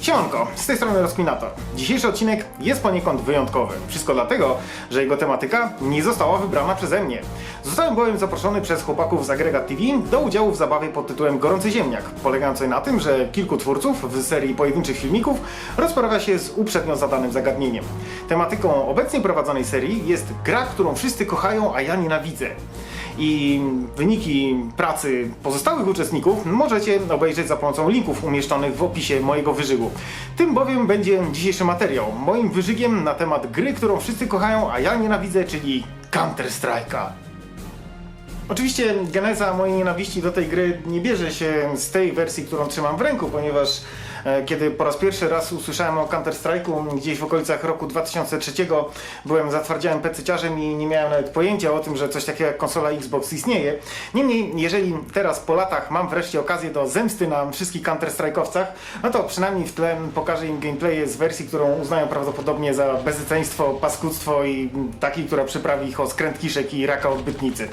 Siemanko, z tej strony Rozkminator. Dzisiejszy odcinek jest poniekąd wyjątkowy. Wszystko dlatego, że jego tematyka nie została wybrana przeze mnie. Zostałem bowiem zaproszony przez chłopaków z Agregat TV do udziału w zabawie pod tytułem Gorący Ziemniak, polegającej na tym, że kilku twórców w serii pojedynczych filmików rozprawia się z uprzednio zadanym zagadnieniem. Tematyką obecnie prowadzonej serii jest gra, którą wszyscy kochają, a ja nienawidzę i wyniki pracy pozostałych uczestników możecie obejrzeć za pomocą linków umieszczonych w opisie mojego wyżygu. Tym bowiem będzie dzisiejszy materiał. Moim wyżygiem na temat gry, którą wszyscy kochają, a ja nienawidzę, czyli Counter Strike'a. Oczywiście geneza mojej nienawiści do tej gry nie bierze się z tej wersji, którą trzymam w ręku, ponieważ kiedy po raz pierwszy raz usłyszałem o Counter Strike'u gdzieś w okolicach roku 2003 byłem zatwardziałym pececiarzem i nie miałem nawet pojęcia o tym, że coś takiego jak konsola Xbox istnieje. Niemniej, jeżeli teraz po latach mam wreszcie okazję do zemsty na wszystkich Counter Strike'owcach, no to przynajmniej w tle pokażę im gameplaye z wersji, którą uznają prawdopodobnie za bezeceństwo, paskudztwo i takiej, która przyprawi ich o skręt kiszek i raka odbytnicy.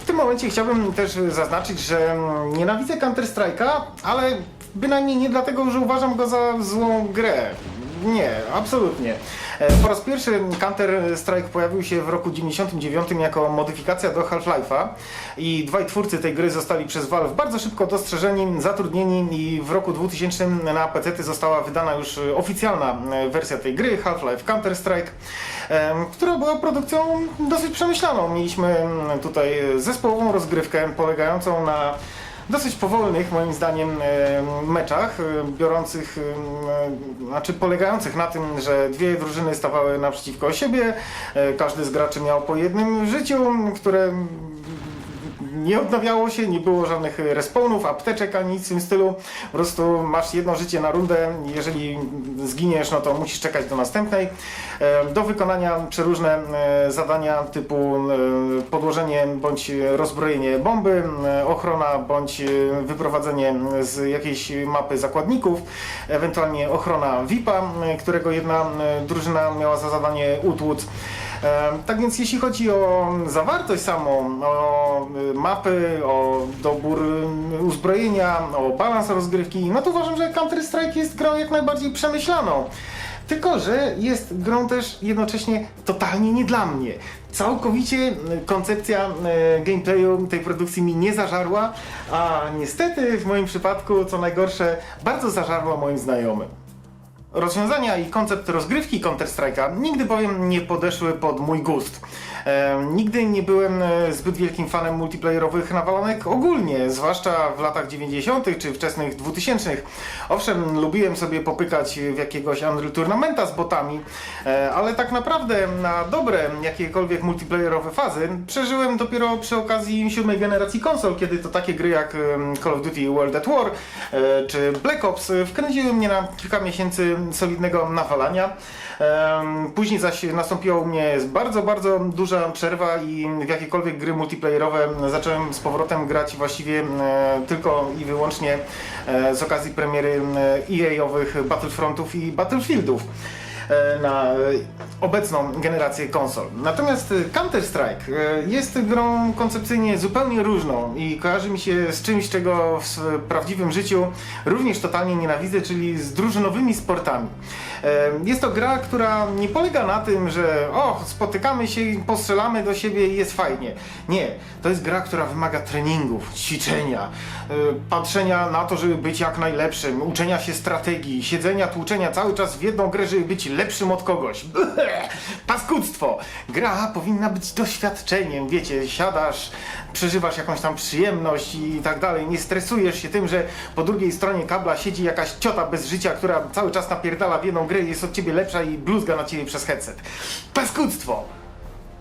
W tym momencie chciałbym też zaznaczyć, że mm, nienawidzę Counter-Strike'a, ale bynajmniej nie dlatego, że uważam go za złą grę. Nie, absolutnie. E, Po raz pierwszy Counter-Strike pojawił się w roku 99 jako modyfikacja do Half-Life'a i dwaj twórcy tej gry zostali przez Valve bardzo szybko dostrzeżeni, zatrudnieni i w roku 2000 na PC została wydana już oficjalna e, wersja tej gry, Half-Life Counter-Strike, em, która była produkcją dosyć przemyślaną. Mieliśmy mm, tutaj zespołową rozgrywkę polegającą na dosyć powolnych, moim zdaniem, e, meczach, e, biorących, e, znaczy polegających na tym, że dwie drużyny stawały naprzeciwko siebie, każdy z graczy miał po jednym życiu, które nie odnawiało się, nie było żadnych respawnów, apteczek ani nic w tym stylu. Po prostu masz jedno życie na rundę, jeżeli zginiesz, no to musisz czekać do następnej. E, Do wykonania przeróżne e, zadania typu e, podłożenie bądź rozbrojenie bomby, e, ochrona bądź e, wyprowadzenie z jakiejś mapy zakładników, ewentualnie ochrona VIP-a, e, którego jedna e, drużyna miała za zadanie utłuc. Tak więc jeśli chodzi o zawartość samą, o y, mapy, o dobór y, uzbrojenia, o balans rozgrywki, no to uważam, że Counter-Strike jest grą jak najbardziej przemyślaną. Tylko, że jest grą też jednocześnie totalnie nie dla mnie. Całkowicie y, koncepcja gameplayu tej produkcji mi nie zażarła, a niestety w moim przypadku, co najgorsze, bardzo zażarła moim znajomym. Rozwiązania i koncept rozgrywki Counter-Strike'a nigdy bowiem nie podeszły pod mój gust. E, nigdy nie byłem e, zbyt wielkim fanem multiplayerowych nawalanek ogólnie, zwłaszcza w latach 90. czy wczesnych 2000. Owszem, lubiłem sobie popykać w jakiegoś Unreal Tournamenta z botami, e, ale tak naprawdę na dobre jakiekolwiek multiplayerowe fazy przeżyłem dopiero przy okazji siódmej generacji konsol, kiedy to takie gry jak Call of Duty World at War e, czy Black Ops wkręciły mnie na kilka miesięcy solidnego nawalania. Później zaś nastąpiła u mnie bardzo, bardzo duża przerwa i w jakiekolwiek gry multiplayerowe zacząłem z powrotem grać właściwie e, tylko i wyłącznie e, z okazji premiery e, EA-owych Battlefrontów i Battlefieldów e, na e, obecną generację konsol. Natomiast Counter-Strike e, jest grą koncepcyjnie zupełnie różną i kojarzy mi się z czymś, czego w prawdziwym życiu również totalnie nienawidzę, czyli z drużynowymi sportami. Jest to gra, która nie polega na tym, że o, spotykamy się i postrzelamy do siebie i jest fajnie. Nie, to jest gra, która wymaga treningów, ćwiczenia, e, patrzenia na to, żeby być jak najlepszym, uczenia się strategii, siedzenia, tłuczenia cały czas w jedną grę, żeby być lepszym od kogoś. Paskudztwo! Gra powinna być doświadczeniem, wiecie, siadasz, przeżywasz jakąś tam przyjemność i tak dalej, nie stresujesz się tym, że po drugiej stronie kabla siedzi jakaś ciota bez życia, która cały czas napierdala w jedną grę i jest od ciebie lepsza i bluzga na ciebie przez headset. Paskudztwo!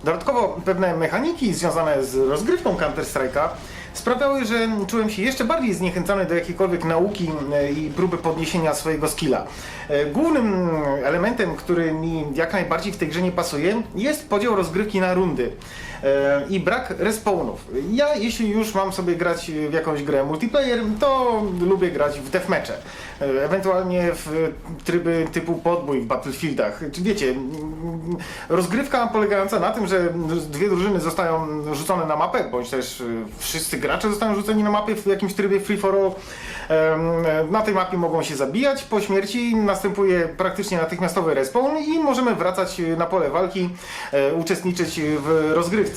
Dodatkowo pewne mechaniki związane z rozgrywką Counter-Strike'a sprawiały, że czułem się jeszcze bardziej zniechęcony do jakiejkolwiek nauki e, i próby podniesienia swojego skilla. E, Głównym elementem, który mi jak najbardziej w tej grze nie pasuje, jest podział rozgrywki na rundy. E, i brak respawnów. Ja jeśli już mam sobie grać w jakąś grę multiplayer, to lubię grać w deathmatche. E, Ewentualnie w tryby typu podbój w Battlefieldach. Czy wiecie, rozgrywka polegająca na tym, że dwie drużyny zostają rzucone na mapę, bądź też e, wszyscy gracze zostają rzuceni na mapie w jakimś trybie free for all. Em, Na tej mapie mogą się zabijać. Po śmierci następuje praktycznie natychmiastowy respawn i możemy wracać na pole walki, e, uczestniczyć w rozgrywce.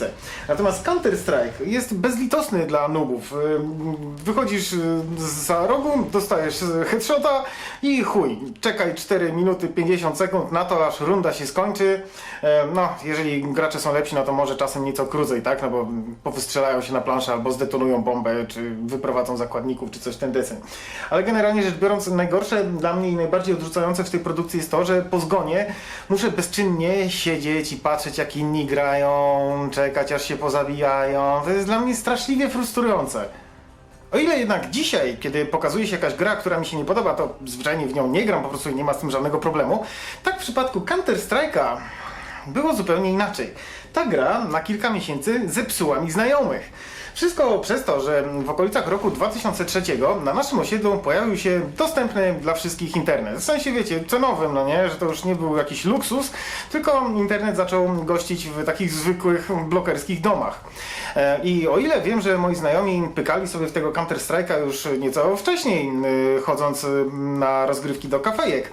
Natomiast Counter-Strike jest bezlitosny dla nubów. Em, Wychodzisz e, za rogu, dostajesz headshota i chuj, czekaj 4 minuty 50 sekund na to, aż runda się skończy. No, jeżeli gracze są lepsi, no to może czasem nieco krócej, tak? No bo powystrzelają się na planszę albo zdetonują bombę, czy wyprowadzą zakładników, czy coś ten desen. Ale generalnie rzecz biorąc, najgorsze dla mnie i najbardziej odrzucające w tej produkcji jest to, że po zgonie muszę bezczynnie siedzieć i patrzeć, jak inni grają, czekać aż się pozabijają. To jest dla mnie straszliwie frustrujące. O ile jednak dzisiaj, kiedy pokazuje się jakaś gra, która mi się nie podoba, to zwyczajnie w nią nie gram, po prostu nie ma z tym żadnego problemu, tak w przypadku Counter-Strike'a było zupełnie inaczej. Ta gra na kilka miesięcy zepsuła mi znajomych. Wszystko przez to, że w okolicach roku 2003 na naszym osiedlu pojawił się dostępny dla wszystkich internet. W sensie, wiecie, cenowym, no nie, że to już nie był jakiś luksus, tylko internet zaczął gościć w takich zwykłych blokerskich domach. E, I o ile wiem, że moi znajomi pykali sobie w tego Counter-Strike'a już nieco wcześniej, y, chodząc y, na rozgrywki do kafejek,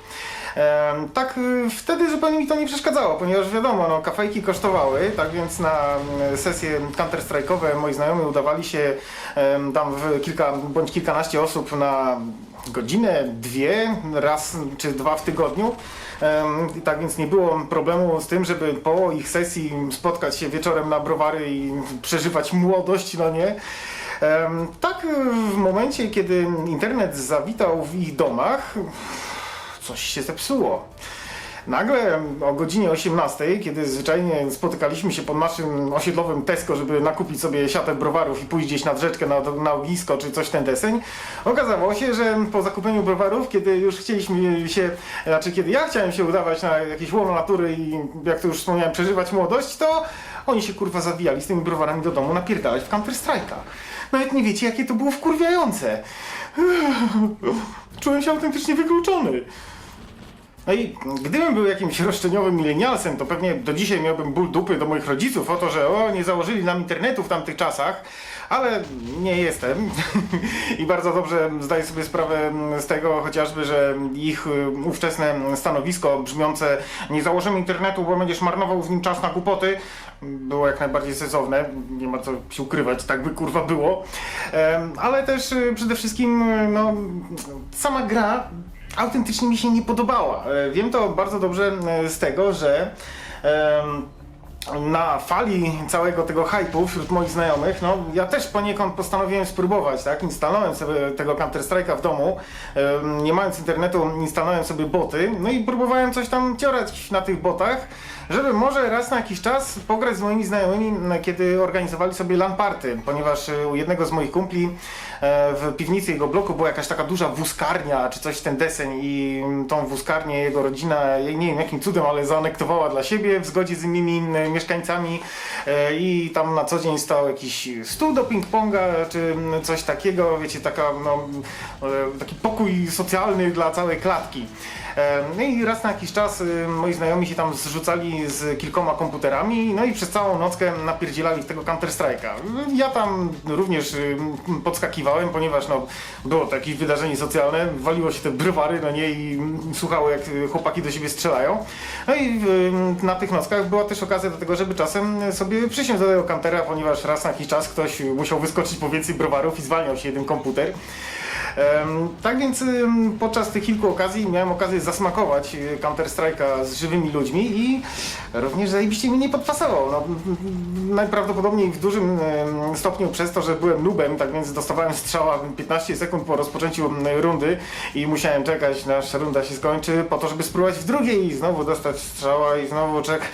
Tak, y, wtedy zupełnie mi to nie przeszkadzało, ponieważ wiadomo, no, kafejki kosztowały, tak więc na mm, sesje counter-strike'owe moi znajomi udawali się tam w kilka bądź kilkanaście osób na godzinę, dwie, raz czy dwa w tygodniu. I Tak więc nie było problemu z tym, żeby po ich sesji spotkać się wieczorem na browary i przeżywać młodość, no nie. Tak w momencie, kiedy internet zawitał w ich domach, coś się zepsuło. Nagle o godzinie 18, kiedy zwyczajnie spotykaliśmy się pod naszym osiedlowym Tesco, żeby nakupić sobie siatę browarów i pójść gdzieś nad rzeczkę na, na ognisko czy coś ten deseń, okazało się, że po zakupieniu browarów, kiedy już chcieliśmy się, znaczy kiedy ja chciałem się udawać na jakieś łono natury i jak to już wspomniałem, przeżywać młodość, to oni się kurwa zawijali z tymi browarami do domu napierdalać w Counter-Strike'a. Nawet nie wiecie, jakie to było wkurwiające. Czułem się autentycznie wykluczony. No i gdybym był jakimś roszczeniowym milenialsem, to pewnie do dzisiaj miałbym ból dupy do moich rodziców o to, że o, nie założyli nam internetu w tamtych czasach, ale nie jestem. I bardzo dobrze zdaję sobie sprawę z tego chociażby, że ich y, ówczesne stanowisko brzmiące nie założymy internetu, bo będziesz marnował w nim czas na głupoty, było jak najbardziej sensowne, nie ma co się ukrywać, tak by kurwa było. Ale też y, przede wszystkim y, no, sama gra autentycznie mi się nie podobała. E, Wiem to bardzo dobrze e, z tego, że na fali całego tego hype'u wśród moich znajomych, no ja też poniekąd postanowiłem spróbować, tak? Instalowałem sobie tego Counter-Strike'a w domu, nie mając internetu instalowałem sobie boty, no i próbowałem coś tam ciorać na tych botach, żeby może raz na jakiś czas pograć z moimi znajomymi, kiedy organizowali sobie LAN party, ponieważ e, u jednego z moich kumpli e, w piwnicy jego bloku była jakaś taka duża wózkarnia, czy coś ten deseń i mm, tą wózkarnię jego rodzina, nie wiem jakim cudem, ale zaanektowała dla siebie w zgodzie z innymi mm, mieszkańcami e, i tam na co dzień stał jakiś stół do ping-ponga, czy mm, coś takiego, wiecie, taka, no, e, taki pokój socjalny dla całej klatki. E, No i raz na jakiś czas moi znajomi się tam zrzucali z kilkoma komputerami, no i przez całą nockę napierdzielali tego Counter-Strike'a. Ja tam również podskakiwałem, ponieważ no, było to jakieś wydarzenie socjalne, waliło się te browary, no nie, i słuchało jak y, chłopaki do siebie strzelają. No i na tych nockach była też okazja do tego, żeby czasem sobie przysiąść do tego Countera, ponieważ raz na jakiś czas ktoś musiał wyskoczyć po więcej browarów i zwalniał się jeden komputer. Tak więc podczas tych kilku okazji miałem okazję zasmakować y, Counter-Strike'a z żywymi ludźmi i również zajebiście mi nie podpasował. No, najprawdopodobniej w dużym stopniu przez to, że byłem nubem, tak więc dostawałem strzała 15 sekund po rozpoczęciu rundy i musiałem czekać, aż runda się skończy, po to, żeby spróbować w drugiej i znowu dostać strzała i znowu czekać.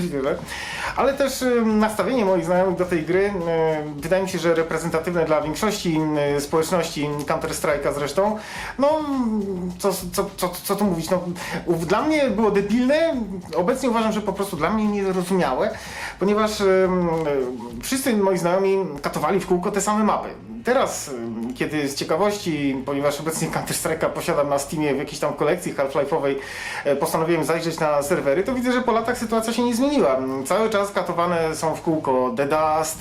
Ale też nastawienie moich znajomych do tej gry wydaje mi się, że reprezentatywne dla większości społeczności Counter-Strike'a zresztą. No, co, co, co, co tu mówić, no, dla mnie było debilne, obecnie uważam, że po prostu dla mnie niezrozumiałe, ponieważ wszyscy moi znajomi katowali w kółko te same mapy. Teraz, kiedy z ciekawości, ponieważ obecnie Counter-Strike'a posiadam na Steamie w jakiejś tam kolekcji Half-Life'owej, e, postanowiłem zajrzeć na serwery, to widzę, że po latach sytuacja się nie zmieniła. Cały czas katowane są w kółko The Dust,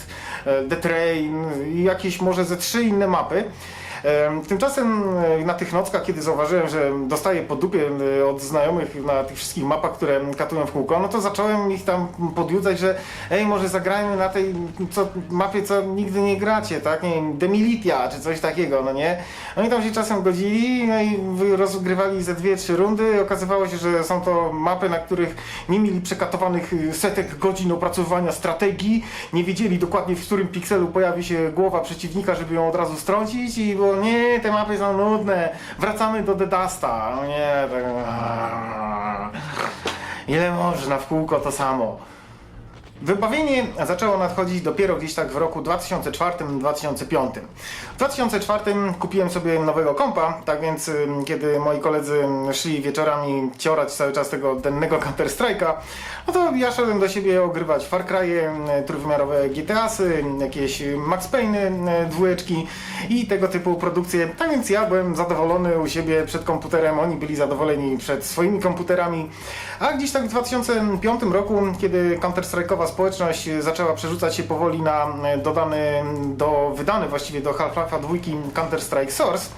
e, The Train i jakieś może ze trzy inne mapy. Em, Tymczasem e, na tych nockach, kiedy zauważyłem, że dostaję po dupie e, od znajomych na tych wszystkich mapach, które katują w kółko, no to zacząłem ich tam podjudzać, że ej, może zagrajmy na tej co, mapie, co nigdy nie gracie, tak? Nie wiem, Demilitia czy coś takiego, no nie? Oni tam się czasem godzili, no i rozgrywali ze dwie, trzy rundy. Okazywało się, że są to mapy, na których nie mieli przekatowanych y, setek godzin opracowywania strategii, nie wiedzieli dokładnie w którym pikselu pojawi się głowa przeciwnika, żeby ją od razu strącić i było nie, te mapy są nudne, wracamy do The Dusta. No nie, tak... Ile można w kółko to samo. Wybawienie zaczęło nadchodzić dopiero gdzieś tak w roku 2004-2005. W 2004 kupiłem sobie nowego kompa, tak więc kiedy moi koledzy szli wieczorami ciorać cały czas tego dennego Counter-Strike'a, no to ja szedłem do siebie ogrywać Far Cry'e, trójwymiarowe GTAsy, jakieś Max Payne'y, dwójeczki i tego typu produkcje. Tak więc ja byłem zadowolony u siebie przed komputerem, oni byli zadowoleni przed swoimi komputerami. A gdzieś tak w 2005 roku, kiedy Counter-Strike'owa społeczność zaczęła przerzucać się powoli na e, dodany, do, wydany właściwie do Half-Life'a dwójki Counter-Strike Source,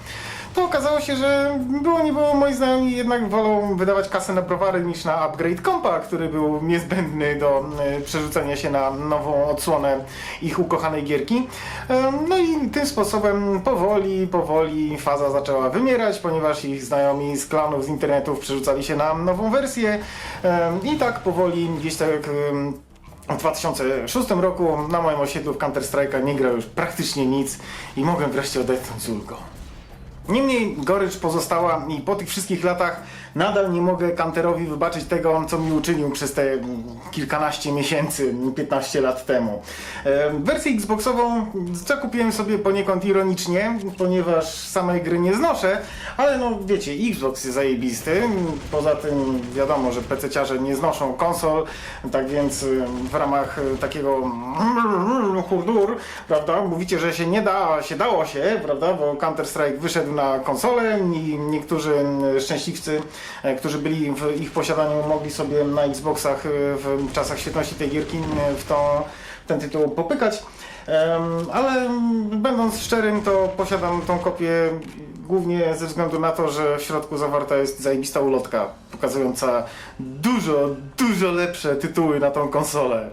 to okazało się, że było nie było, moi znajomi jednak wolą wydawać kasę na browary niż na upgrade kompa, który był niezbędny do e, przerzucenia się na nową odsłonę ich ukochanej gierki. E, No i tym sposobem powoli, powoli faza zaczęła wymierać, ponieważ ich znajomi z klanów, z internetów przerzucali się na nową wersję i tak powoli gdzieś tak w 2006 roku na moim osiedlu w Counter-Strike'a nie grał już praktycznie nic i mogłem wreszcie odetchnąć z ulgą. Niemniej gorycz pozostała i po tych wszystkich latach nadal nie mogę Kanterowi wybaczyć tego, co mi uczynił przez te kilkanaście miesięcy, 15 lat temu. Wersję Xboxową zakupiłem sobie poniekąd ironicznie, ponieważ samej gry nie znoszę, ale no wiecie, Xbox jest zajebisty. Poza tym wiadomo, że PC-ciarze nie znoszą konsol, tak więc w ramach takiego hurdur, prawda, mówicie, że się nie da, a się dało się, prawda, bo Counter-Strike wyszedł na konsolę i niektórzy szczęśliwcy, e, którzy byli w ich posiadaniu, mogli sobie na Xboxach y, w czasach świetności tej gierki y, w, to, ten tytuł popykać. Ale będąc szczerym, to posiadam tą kopię głównie ze względu na to, że w środku zawarta jest zajebista ulotka pokazująca dużo, dużo lepsze tytuły na tą konsolę.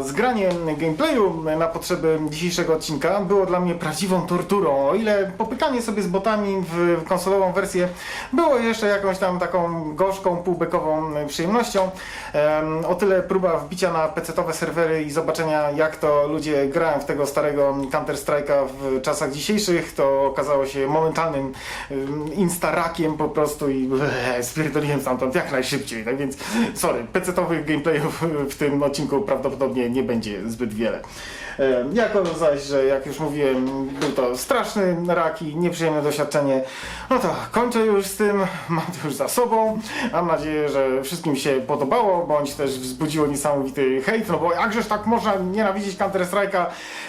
Zgranie gameplayu na potrzeby dzisiejszego odcinka było dla mnie prawdziwą torturą. O ile popykanie sobie z botami w konsolową wersję było jeszcze jakąś tam taką gorzką, półbekową przyjemnością, em, o tyle próba wbicia na PC-towe serwery i zobaczenia jak to ludzie grają w tego starego Counter-Strike'a w czasach dzisiejszych, to okazało się momentalnym em, instarakiem po prostu i bleh, spierdoliłem stamtąd jak najszybciej. Tak więc, sorry, PC-towych gameplayów w tym odcinku prawdopodobnie nie będzie zbyt wiele. Jako zaś, że jak już mówiłem, był to straszny rak i nieprzyjemne doświadczenie, no to kończę już z tym, mam to już za sobą. Mam nadzieję, że wszystkim się podobało, bądź też wzbudziło niesamowity hejt, no bo jakżeż tak można nienawidzić Counter-Strike'a.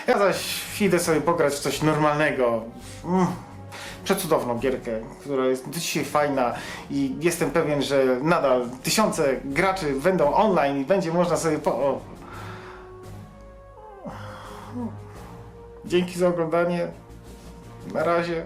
Ja zaś idę sobie pograć w coś normalnego. Mm przecudowną gierkę, która jest dzisiaj fajna i jestem pewien, że nadal tysiące graczy będą online i będzie można sobie po... Dzięki za oglądanie. Na razie.